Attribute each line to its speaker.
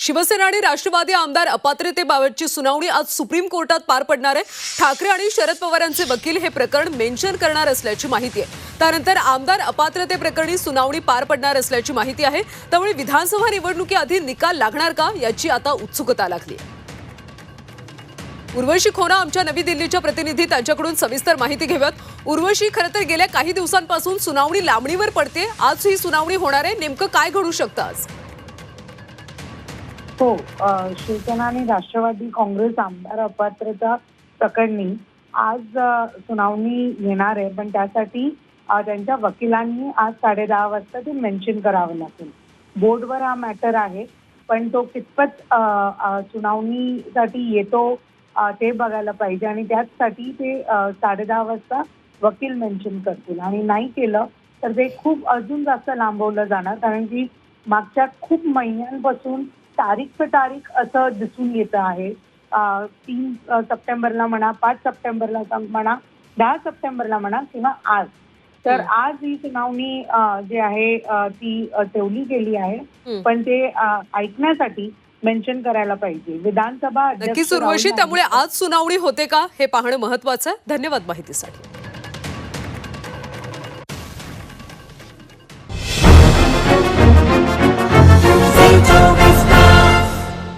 Speaker 1: शिवसेना आणि राष्ट्रवादी आमदार अपात्रतेबाबतची सुनावणी आज सुप्रीम कोर्टात पार पडणार आहे. ठाकरे आणि शरद पवारांचे वकील हे प्रकरण मेन्शन करणार असल्याची माहिती आहे. त्यानंतर आमदार अपात्रते प्रकरणी सुनावणी पार पडणार असल्याची माहिती आहे. त्यामुळे विधानसभा निवडणुकीआधी निकाल लागणार का याची आता उत्सुकता लागली उर्वशी खोना आमच्या नवी दिल्लीच्या प्रतिनिधी त्यांच्याकडून सविस्तर माहिती घेऊयात. उर्वशी खरं तर गेल्या काही दिवसांपासून सुनावणी लांबणीवर पडते. आज ही सुनावणी होणार आहे. नेमकं काय घडू शकतं आज?
Speaker 2: हो शिवसेना आणि राष्ट्रवादी काँग्रेस आमदार अपात्रता प्रकरणी आज सुनावणी घेणार आहे. पण त्यासाठी त्यांच्या वकिलांनी आज साडे दहा वाजता ते मेन्शन करावं लागेल. बोर्डवर हा मॅटर आहे. पण तो कितपत सुनावणीसाठी येतो ते बघायला पाहिजे. आणि त्याचसाठी ते साडे दहा वाजता वकील मेन्शन करतील. आणि नाही केलं तर ते खूप अजून जास्त लांबवलं जाणार. कारण की मागच्या खूप महिन्यांपासून तारीख पे तारीख असं दिसून येतं आहे. तीन सप्टेंबरला म्हणा पाच सप्टेंबरला म्हणा दहा सप्टेंबरला म्हणा किंवा आज. तर. आज ही सुनावणी जी आहे ती ठेवली गेली आहे. पण ते ऐकण्यासाठी मेन्शन करायला पाहिजे. विधानसभा
Speaker 1: नक्कीच त्यामुळे आज सुनावणी होते का हे पाहणं महत्वाचं आहे. धन्यवाद माहितीसाठी.